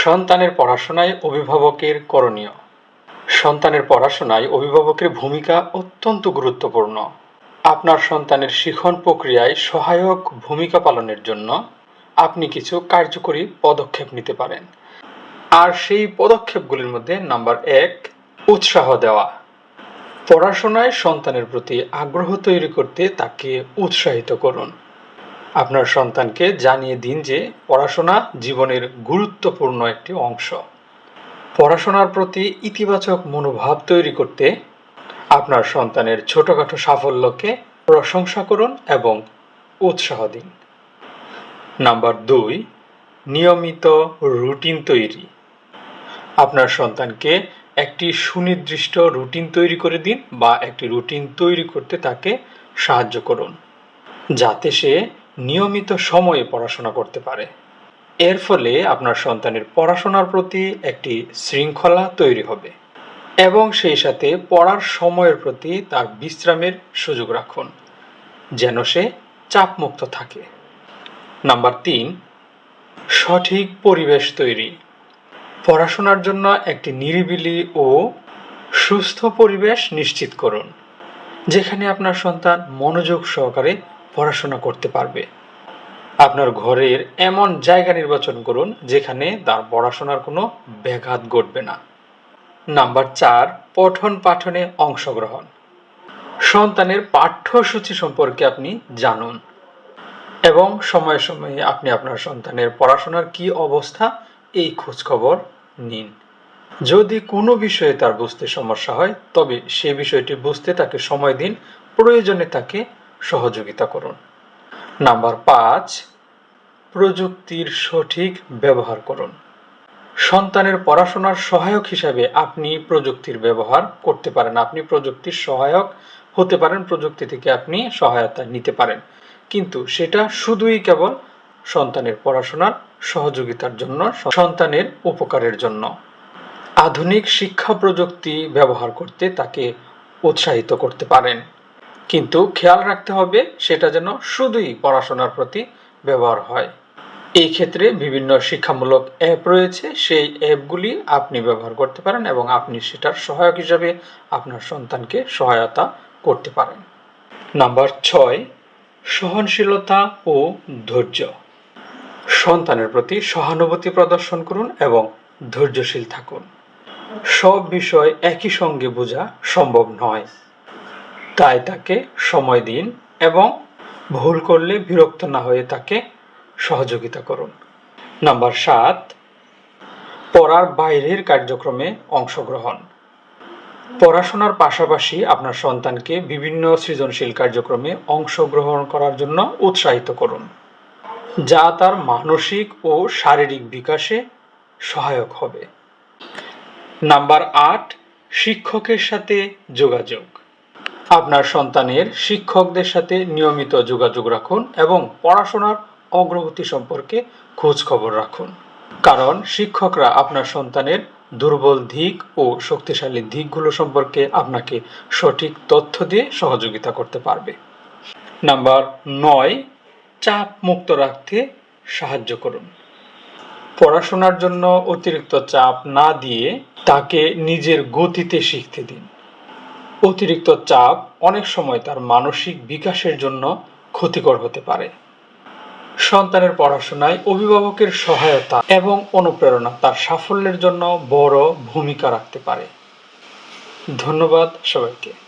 সন্তানের পড়াশোনায় অভিভাবকের করণীয়। সন্তানের পড়াশোনায় অভিভাবকের ভূমিকা অত্যন্ত গুরুত্বপূর্ণ। আপনার সন্তানের শিখন প্রক্রিয়ায় সহায়ক ভূমিকা পালনের জন্য আপনি কিছু কার্যকরী পদক্ষেপ নিতে পারেন। আর সেই পদক্ষেপগুলির মধ্যে নাম্বার এক, উৎসাহ দেওয়া। পড়াশোনায় সন্তানের প্রতি আগ্রহ তৈরি করতে তাকে উৎসাহিত করুন। আপনার সন্তানকে জানিয়ে দিন যে পড়াশোনা জীবনের গুরুত্বপূর্ণ একটি অংশ। পড়াশোনার প্রতি ইতিবাচক মনোভাব তৈরি করতে আপনার সন্তানের ছোটখাটো সাফল্যকে প্রশংসা করুন এবং উৎসাহ দিন। নাম্বার দুই, নিয়মিত রুটিন তৈরি। আপনার সন্তানকে একটি সুনির্দিষ্ট রুটিন তৈরি করে দিন বা একটি রুটিন তৈরি করতে তাকে সাহায্য করুন। যাতে সে নিয়মিত সময়ে পড়াশোনা করতে পারে। এর ফলে আপনার সন্তানের পড়াশোনার প্রতি একটি শৃঙ্খলা তৈরি হবে এবং সেই সাথে পড়ার সময়ের প্রতি তার বিশ্রামের সুযোগ রাখুন, যেন সে চাপমুক্ত থাকে। নাম্বার তিন, সঠিক পরিবেশ তৈরি। পড়াশোনার জন্য একটি নিরিবিলি ও সুস্থ পরিবেশ নিশ্চিত করুন, যেখানে আপনার সন্তান মনোযোগ সহকারে পড়াশোনা করতে পারবে। আপনার ঘরের এমন জায়গা নির্বাচন করুন যেখানে তার পড়াশোনার কোনো ব্যাঘাত ঘটবে না। নাম্বার চার, পঠন পাঠনে অংশগ্রহণ। সন্তানের পাঠ্যসূচি সম্পর্কে আপনি জানুন এবং সময়ে সময়ে আপনি আপনার সন্তানের পড়াশোনার কি অবস্থা এই খোঁজখবর নিন। যদি কোনো বিষয়ে তার বুঝতে সমস্যা হয়, তবে সে বিষয়টি বুঝতে তাকে সময় দিন, প্রয়োজনে তাকে সহযোগিতা করুন। নাম্বার পাঁচ, প্রযুক্তির সঠিক ব্যবহার করুন। সন্তানের পড়াশোনার সহায়ক হিসাবে আপনি প্রযুক্তির ব্যবহার করতে পারেন। আপনি প্রযুক্তির সহায়ক হতে পারেন, প্রযুক্তি থেকে আপনি সহায়তা নিতে পারেন। কিন্তু সেটা শুধুই কেবল সন্তানের পড়াশোনার সহযোগিতার জন্য, সন্তানের উপকারের জন্য। আধুনিক শিক্ষা প্রযুক্তি ব্যবহার করতে তাকে উৎসাহিত করতে পারেন। কিন্তু খেয়াল রাখতে হবে সেটা যেন শুধুই পড়াশোনার প্রতি ব্যবহার হয়। এই ক্ষেত্রে বিভিন্ন শিক্ষামূলক অ্যাপ রয়েছে, সেই অ্যাপগুলি আপনি ব্যবহার করতে পারেন এবং আপনি সেটার সহায়ক হিসাবে আপনার সন্তানকে সহায়তা করতে পারেন। নাম্বার ছয়, সহনশীলতা ও ধৈর্য। সন্তানের প্রতি সহানুভূতি প্রদর্শন করুন এবং ধৈর্যশীল থাকুন। সব বিষয় একই সঙ্গে বোঝা সম্ভব নয়। তাই তাকে সময় দিন এবং ভুল করলে বিরক্ত না হয়ে তাকে সহযোগিতা করুন। নাম্বার সাত, পড়ার বাইরের কার্যক্রমে অংশগ্রহণ। পড়াশোনার পাশাপাশি আপনার সন্তানকে বিভিন্ন সৃজনশীল কার্যক্রমে অংশগ্রহণ করার জন্য উৎসাহিত করুন, যা তার মানসিক ও শারীরিক বিকাশে সহায়ক হবে। নাম্বার আট, শিক্ষকের সাথে যোগাযোগ। আপনার সন্তানের শিক্ষকদের সাথে নিয়মিত যোগাযোগ রাখুন এবং পড়াশোনার অগ্রগতি সম্পর্কে খোঁজ খবর রাখুন। কারণ শিক্ষকরা আপনার সন্তানের দুর্বল দিক ও শক্তিশালী দিকগুলো সম্পর্কে আপনাকে সঠিক তথ্য দিয়ে সহযোগিতা করতে পারবে। নাম্বার নয়, চাপ মুক্ত রাখতে সাহায্য করুন। পড়াশোনার জন্য অতিরিক্ত চাপ না দিয়ে তাকে নিজের গতিতে শিখতে দিন। অতিরিক্ত চাপ অনেক সময় তার মানসিক বিকাশের জন্য ক্ষতিকর হতে পারে। সন্তানের পড়াশোনায় অভিভাবকের সহায়তা এবং অনুপ্রেরণা তার সাফল্যের জন্য বড় ভূমিকা রাখতে পারে। ধন্যবাদ সবাইকে।